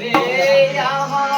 রে আহা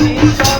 Música tá.